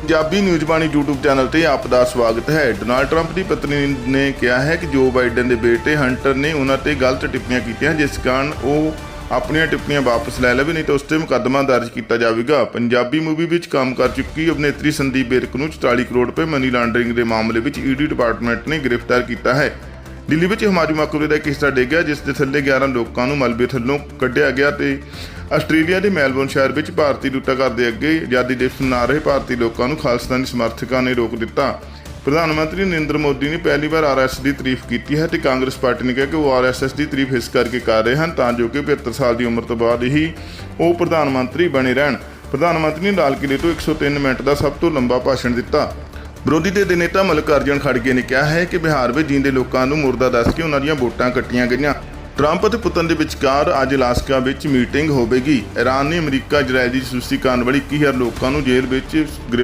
Punjabi news Bani YouTube channel ਤੇ ਆਪ ਦਾ ਸਵਾਗਤ ਹੈ। ਡੋਨਾਲਡ ਟਰੰਪ ਦੀ ਪਤਨੀ ਨੇ ਕਿਹਾ ਹੈ ਕਿ ਜੋ ਬਾਈਡਨ ਦੇ ਬੇਟੇ ਹੰਟਰ ਨੇ, ਉਹਨਾਂ ਤੇ ਗਲਤ ਟਿੱਪਣੀਆਂ ਕੀਤੀਆਂ, ਜਿਸ ਕਾਰਨ ਉਹ ਆਪਣੀਆਂ ਟਿੱਪਣੀਆਂ ਵਾਪਸ ਲੈ ਲਵੇ, ਨਹੀਂ ਤਾਂ ਉਸ ਤੇ ਮੁਕੱਦਮਾ ਦਰਜ ਕੀਤਾ ਜਾਵੇਗਾ। ਪੰਜਾਬੀ ਮੂਵੀ ਵਿੱਚ ਕੰਮ ਕਰ ਚੁੱਕੀ ਅਭਿਨੇਤਰੀ ਸੰਦੀਪ ਬੇਰਕ ਨੂੰ 44 ਕਰੋੜ ਰੁਪਏ ਮਨੀ ਲਾਂਡਰਿੰਗ ਦੇ ਮਾਮਲੇ ਵਿੱਚ ਈਡੀ ਡਿਪਾਰਟਮੈਂਟ ਨੇ ਗ੍ਰਿਫਤਾਰ ਕੀਤਾ ਹੈ। ਦਿੱਲੀ ਵਿੱਚ ਹਮਾਰੀ ਮਕਬਰੇ ਦਾ ਇੱਕ ਹਿੱਸਾ ਡਿੱਗਿਆ ਜਿਸ ਦੇ ਥੱਲੇ 11 ਲੋਕਾਂ ਨੂੰ ਮਲਬੇ ਥੱਲੋਂ ਕੱਢਿਆ ਗਿਆ ਤੇ ਆਸਟ੍ਰੇਲੀਆ ਦੇ ਮੈਲਬੌਰਨ ਸ਼ਹਿਰ ਵਿੱਚ ਭਾਰਤੀ ਦੂਤਾਘਰ ਦੇ ਅੱਗੇ ਆਜ਼ਾਦੀ ਦਿਵਸ ਮਨਾ ਰਹੇ ਭਾਰਤੀ ਲੋਕਾਂ ਨੂੰ ਖਾਲਿਸਤਾਨੀ ਸਮਰਥਕਾਂ ਨੇ ਰੋਕ ਦਿੱਤਾ। ਪ੍ਰਧਾਨ ਮੰਤਰੀ ਨਰਿੰਦਰ ਮੋਦੀ ਨੇ ਪਹਿਲੀ ਵਾਰ ਆਰਐਸ ਦੀ ਤਾਰੀਫ ਕੀਤੀ ਹੈ ਤੇ ਕਾਂਗਰਸ ਪਾਰਟੀ ਨੇ ਕਿਹਾ ਕਿ ਉਹ ਆਰਐਸਐਸ ਦੀ ਤਾਰੀਫ ਇਸ ਕਰਕੇ ਕਰ ਰਹੇ ਹਨ ਤਾਂ ਜੋ ਕਿ 75 ਸਾਲ ਦੀ ਉਮਰ ਤੋਂ ਬਾਅਦ ਹੀ ਉਹ ਪ੍ਰਧਾਨ ਮੰਤਰੀ ਬਣੇ ਰਹਿਣ। ਪ੍ਰਧਾਨ ਮੰਤਰੀ ਨੇ ਲਾਲ ਕਿਲੇ ਤੋਂ 103 ਮਿੰਟ ਦਾ ਸਭ ਤੋਂ ਲੰਬਾ ਭਾਸ਼ਣ ਦਿੱਤਾ। ਵਿਰੋਧੀ ਧਿਰ ਦੇ ਨੇਤਾ ਮਲਕਾਰਜਨ ਖੜਗੇ ਨੇ ਕਿਹਾ ਹੈ ਕਿ ਬਿਹਾਰ ਵਿੱਚ ਜੀਂਦੇ ਲੋਕਾਂ ਨੂੰ ਮੁਰਦਾ ਦੱਸ ਕੇ ਉਹਨਾਂ ਦੀਆਂ ਵੋਟਾਂ ਕੱਟੀਆਂ ਗਈਆਂ। ਟਰੰਪ ਅਤੇ ਪੁਤਨ ਦੇ ਵਿਚਕਾਰ ਅੱਜ ਅਲਾਸਕਾ ਵਿੱਚ ਮੀਟਿੰਗ ਹੋਵੇਗੀ। ਈਰਾਨ ਨੇ ਅਮਰੀਕਾ ਇਜ਼ਰਾਈਲ ਦੀ ਜਸੂਸੀ ਕਰਨ ਵਾਲੀ 21000 ਲੋਕਾਂ ਨੂੰ ਜੇਲ੍ਹ ਵਿੱਚ